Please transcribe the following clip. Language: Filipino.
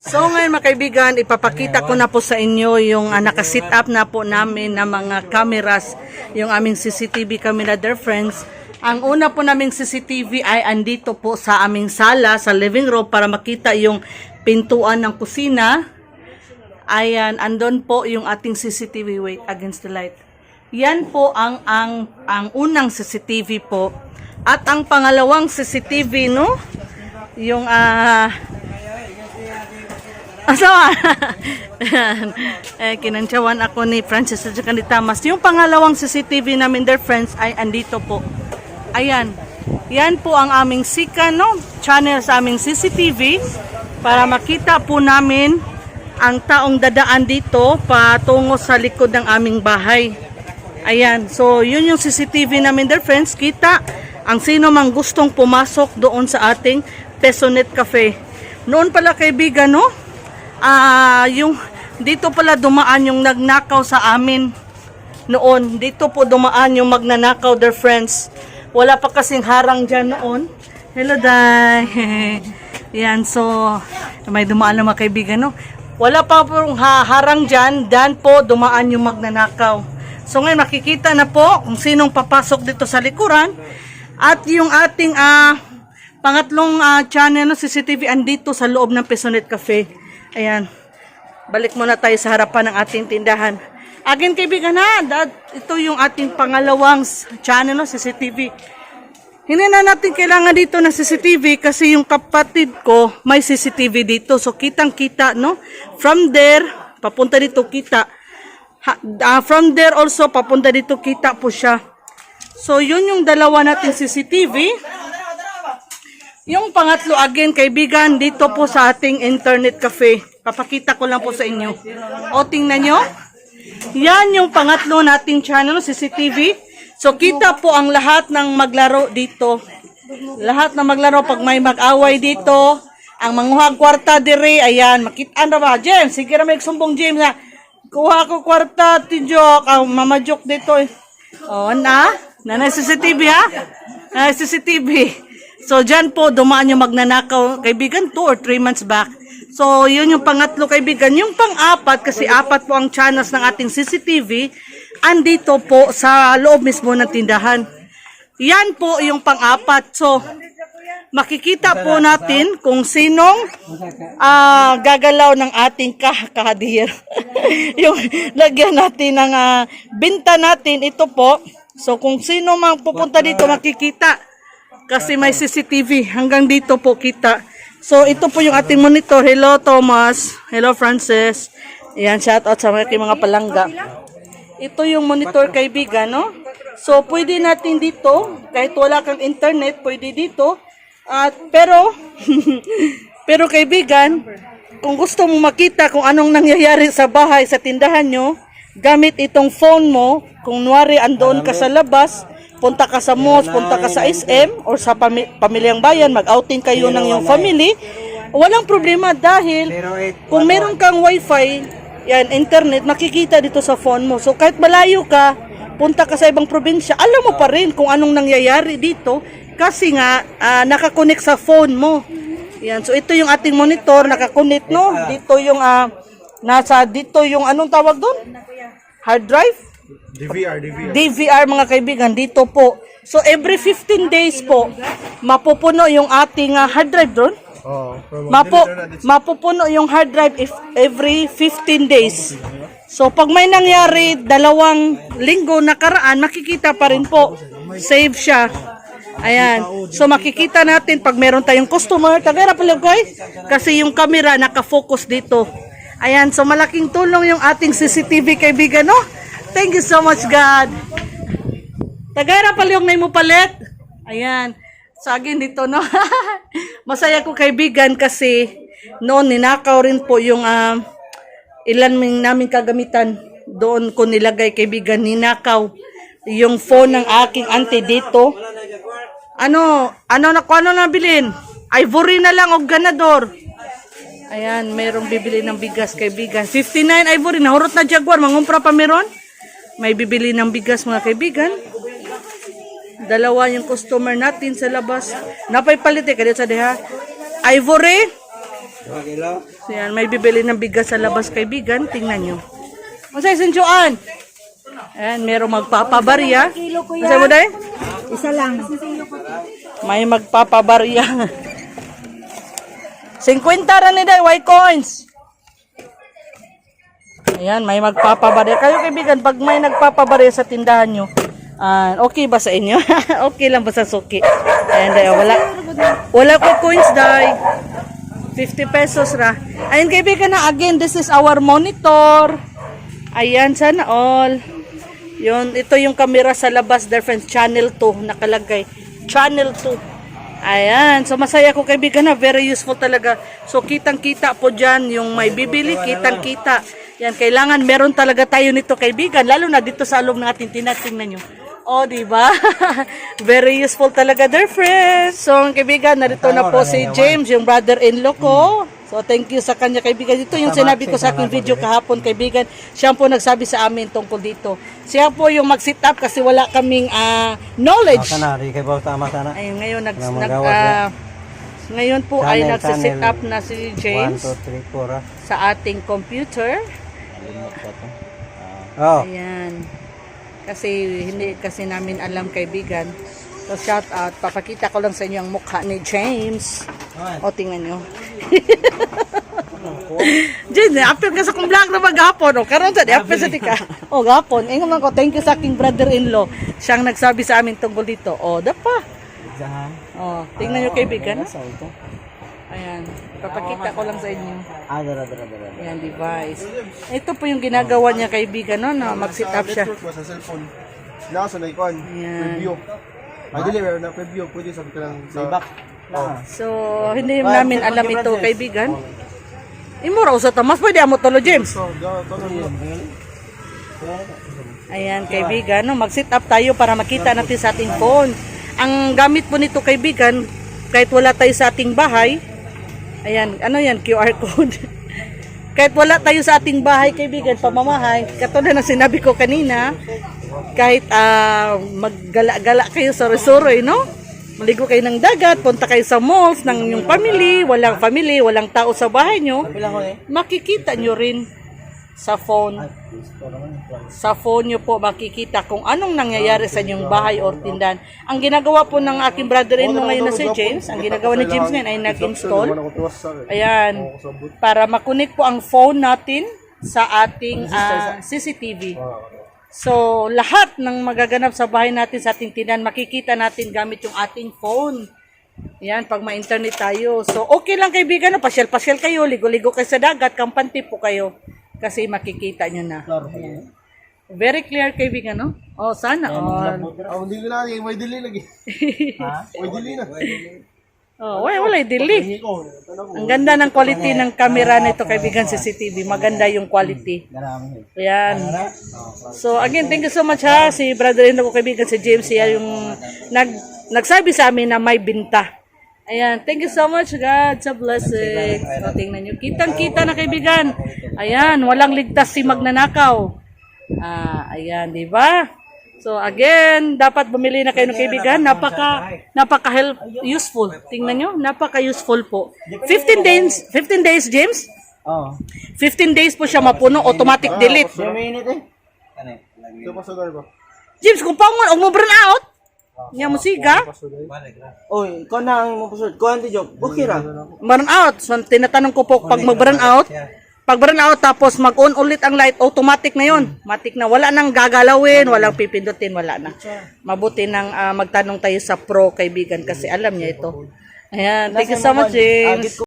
So ngayon mga kaibigan, ipapakita ko na po sa inyo yung uh, nakasit up na po namin na mga cameras, yung aming CCTV camera, dear friends. Ang una po naming CCTV ay andito po sa aming sala, sa living room para makita yung pintuan ng kusina. Ayan, andon po yung ating CCTV. Wait, against the light. Yan po ang ang ang unang CCTV po. At ang pangalawang CCTV, no? Yung ah Asawa. eh, kinantsawan ako ni Francis at saka ni Thomas. Yung pangalawang CCTV namin, their friends, ay andito po. Ayan. Yan po ang aming sika, no? Channel sa aming CCTV para makita po namin ang taong dadaan dito patungo sa likod ng aming bahay. Ayan. So, yun yung CCTV namin, their friends. Kita ang sino mang gustong pumasok doon sa ating Tesonet Cafe. Noon pala kaibigan, no? Ah, yung dito pala dumaan yung nagnakaw sa amin noon. Dito po dumaan yung magnanakaw, their friends. Wala pa kasing harang dyan noon. Hello, Day. Yan, so, may dumaan na mga kaibigan, no? Wala pa pong ha harang dyan, dan po dumaan yung magnanakaw. So ngayon makikita na po kung sinong papasok dito sa likuran. At yung ating ah, pangatlong ah, channel no, CCTV andito sa loob ng Pesonet Cafe. Ayan. Balik muna tayo sa harapan ng ating tindahan. Again, kaibigan ha, dad, ito yung ating pangalawang channel, no, CCTV. Hindi na natin kailangan dito ng CCTV kasi yung kapatid ko may CCTV dito. So, kitang-kita, no? From there, papunta dito kita. Ha, ah, from there also, papunta dito kita po siya. So, yun yung dalawa natin CCTV. Yung pangatlo again, kaibigan, dito po sa ating internet cafe. Papakita ko lang po sa inyo. O, tingnan nyo. Yan yung pangatlo nating channel, CCTV. So, kita po ang lahat ng maglaro dito. Lahat ng maglaro pag may mag-away dito. Ang manguhag kwarta dire, ayan, makita na ba? James, sige na may sumbong James na. Kuha ko kwarta, tijok, ang mama joke dito. eh. O, na? Nanay CCTV ha? Nanay CCTV. So, dyan po, dumaan yung magnanakaw, kaibigan, 2 or 3 months back. So, yun yung pangatlo, kaibigan. Yung pang-apat, kasi apat po ang channels ng ating CCTV, andito po sa loob mismo ng tindahan. Yan po yung pang-apat. So, makikita po natin kung sinong ah, gagalaw ng ating kakadir. yung lagyan natin ng ah, binta natin, ito po. So, kung sino mang pupunta dito, makikita. Kasi may CCTV. Hanggang dito po kita. So, ito po yung ating monitor. Hello, Thomas. Hello, Francis. Ayan, shout out sa mga, mga palangga. Ito yung monitor kaibigan, no? So, pwede natin dito, kahit wala kang internet, pwede dito. At, pero, pero kaibigan, kung gusto mo makita kung anong nangyayari sa bahay, sa tindahan nyo, gamit itong phone mo, kung nuwari andoon ka sa labas, punta ka sa malls, punta ka sa SM, or sa pami- pamilyang bayan, mag-outing kayo ng iyong family, walang problema dahil kung meron kang wifi, yan, internet, makikita dito sa phone mo. So kahit malayo ka, punta ka sa ibang probinsya, alam mo pa rin kung anong nangyayari dito kasi nga ah, nakakonect sa phone mo. Yan, so ito yung ating monitor, nakakonect no. Dito yung ah, nasa dito yung anong tawag doon? Hard drive? DVR, DVR. DVR mga kaibigan dito po. So every 15 days po mapupuno yung ating ah, hard drive doon. Oo. Mapo, mapupuno yung hard drive if every 15 days. So, pag may nangyari, dalawang linggo nakaraan, makikita pa rin po. Save siya. Ayan. So, makikita natin pag meron tayong customer. Tagara pala. Kasi yung camera nakafocus dito. Ayan. So, malaking tulong yung ating CCTV kaibigan, no? Thank you so much, God. Tagara pala yung name mo palit. Ayan. Sa akin dito, no? Masaya ko kaibigan kasi noon ninakaw rin po yung ah, ilan namin kagamitan. Doon ko nilagay kaibigan, ninakaw yung phone ng aking auntie dito. Ano, ano na kung ano na bilhin? Ivory na lang o ganador. Ayan, mayroong bibili ng bigas kaibigan. 59 ivory, nahurot na jaguar, mangumpra pa meron. May bibili ng bigas mga kaibigan. Dalawa yung customer natin sa labas. Napay palit eh, kadit sa deha. Ivory, So yan, may bibili ng bigas sa labas kaibigan. Tingnan nyo. Masay sinjuan. Ayan, merong magpapabarya. Masay mo dahil? Isa lang. May magpapabarya. 50 ra ni day, white coins. Ayan, may magpapabarya. Kayo kaibigan, pag may nagpapabarya sa tindahan nyo, ah, okay ba sa inyo? okay lang ba sa suki? Ayan, day, wala. Wala ko coins, day. 50 pesos ra. Ayan kaibigan na, again, this is our monitor. Ayan, sana all. Yun, ito yung camera sa labas, their channel 2, nakalagay. Channel 2. Ayan, so masaya ko kaibigan na, very useful talaga. So kitang-kita po dyan, yung may bibili, kitang-kita. Yan, kailangan meron talaga tayo nito kaibigan, lalo na dito sa loob ng ating tinatingnan nyo. Oh, di ba? very useful talaga, their friends. So, ang kaibigan, narito na po si James, yung brother-in-law ko. So, thank you sa kanya, kaibigan. Ito yung sinabi ko sa aking video kahapon, kaibigan. Siya po nagsabi sa amin tungkol dito. Siya po yung mag-sit up kasi wala kaming ah, knowledge. Sana, di kay Baw tama sana. Ayun, ngayon nag, nag magawa ah, ngayon po ay Channel, nagsisit channel. up na si 1, James 2, 3, 4 ah. sa ating computer. Oh, Ayan. Kasi hindi kasi namin alam kaibigan. So shout out. Papakita ko lang sa inyo ang mukha ni James. O tingnan nyo. James, apil ka sa kong vlog na maghapon. O karon sa di apil sa tika. O gapon. Ingon man ko thank you sa aking brother-in-law. Siyang nagsabi sa amin tungkol dito. O dapa. O tingnan nyo kaibigan. Ito. Ayan. Papakita ko lang sa inyo. Ah, dara, dara, dara. Ayan, device. Ito po yung ginagawa niya kaibigan, no? Na mag-sit up siya. Network sa cellphone. Sila sa naikuan. Ayan. Preview. Ay, dili, meron na preview. Pwede sabi ka lang sa... Back. Na. So, hindi namin alam ito, kaibigan. Imura sa tamas, pwede amo tolo, James. Ayan, kaibigan, no? mag-sit up tayo para makita natin sa ating phone. Ang gamit po nito, kaibigan, kahit wala tayo sa ating bahay, ayan, ano yan, QR code. kahit wala tayo sa ating bahay, kaibigan, pamamahay, katulad ng sinabi ko kanina, kahit ah, maggala-gala kayo sa resoroy, no? Maligo kayo ng dagat, punta kayo sa malls ng inyong family, walang family, walang tao sa bahay nyo, eh. makikita nyo rin sa phone. Sa phone nyo po makikita kung anong nangyayari sa inyong bahay or tindahan. Ang ginagawa po ng aking brother-in-law ngayon na si James, ang ginagawa ni James ngayon ay nag-install. Ayan, para makunik po ang phone natin sa ating ah, CCTV. So, lahat ng magaganap sa bahay natin, sa ating tindahan, makikita natin gamit yung ating phone. Yan, pag ma-internet tayo. So, okay lang kaibigan, pasyal-pasyal kayo, ligo-ligo kayo sa dagat, kampante po kayo. Kasi makikita nyo na. Ayan. Very clear kaibigan, no? Oh, sana all. Oh, hindi na lagi. May dili lagi. May dili na. Oh, wala, wala, ko. Ko. Ang ganda ng quality ng camera nito kaibigan CCTV. Maganda yung quality. Darami. Ayan. So again, thank you so much ha. Si brother-in-law ko kaibigan si James siya yung nag nagsabi sa amin na may binta. Ayan, thank you so much God sa blessing. So, tingnan nyo. Kitang-kita na kaibigan. Ayan, walang ligtas si magnanakaw. Ah, ayan, di ba? So again, dapat bumili na kayo ng kaibigan. Napaka napaka help useful. Tingnan nyo, napaka useful po. 15 days, 15 days James. Oh. 15 days po siya mapuno, automatic delete. 2 minute eh. Ano eh? James, kung paungon, og mo burn out, niya musiga, Oy, ko na ang mo pusod. Ko anti job. Okay ra. burn out. So, tinatanong ko po, pag mag-burn out, pag burn out, tapos mag-on ulit ang light, automatic na yon. Matic na. Wala nang gagalawin, walang pipindutin, wala na. Mabuti nang ah, magtanong tayo sa pro kaibigan kasi alam niya ito. Ayan, thank you so much, James.